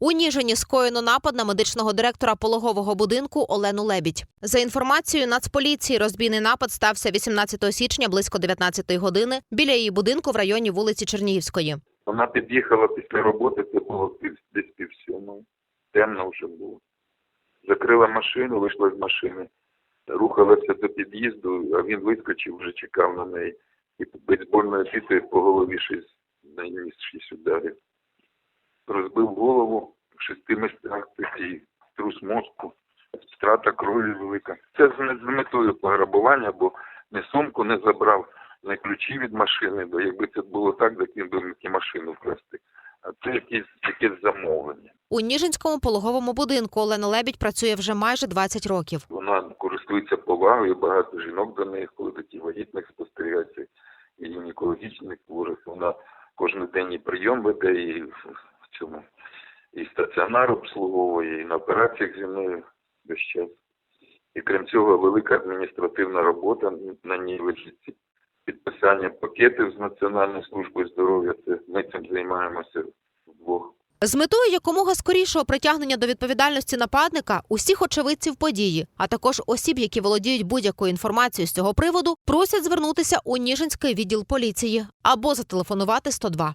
У Ніжині скоєно напад на медичного директора пологового будинку Олену Лебідь. За інформацією Нацполіції, розбійний напад стався 18 січня близько 19 години біля її будинку в районі вулиці Чернігівської. Вона під'їхала після роботи, це було десь пів сьомої. Темно вже було. Закрила машину, вийшла з машини, рухалася до під'їзду, а він вискочив, вже чекав на неї. І бейсбольною бітою по голові шість, наніс шість ударів. Розбив голову в шести місцях, тоді трус мозку, втрата крові велика. Це з, не з метою пограбування, бо ні сумку не забрав, ні ключі від машини, бо якби це було так, так він би міг і машину вкрасти. А це якесь, якесь замовлення. У Ніжинському пологовому будинку Олена Лебідь працює вже майже 20 років. Вона користується повагою, багато жінок до неї, коли такі вагітних спостерігається, і гінекологічних хворих. Вона кожен день і прийом веде, і цьому і стаціонар обслуговує, і на операціях зі мною весь час. І крім цього, велика адміністративна робота на ній лежить. Підписання пакетів з Національною службою здоров'я. Це ми цим займаємося вдвох. З метою якомога скорішого притягнення до відповідальності нападника усіх очевидців події, а також осіб, які володіють будь-якою інформацією з цього приводу, просять звернутися у Ніжинський відділ поліції або зателефонувати 102.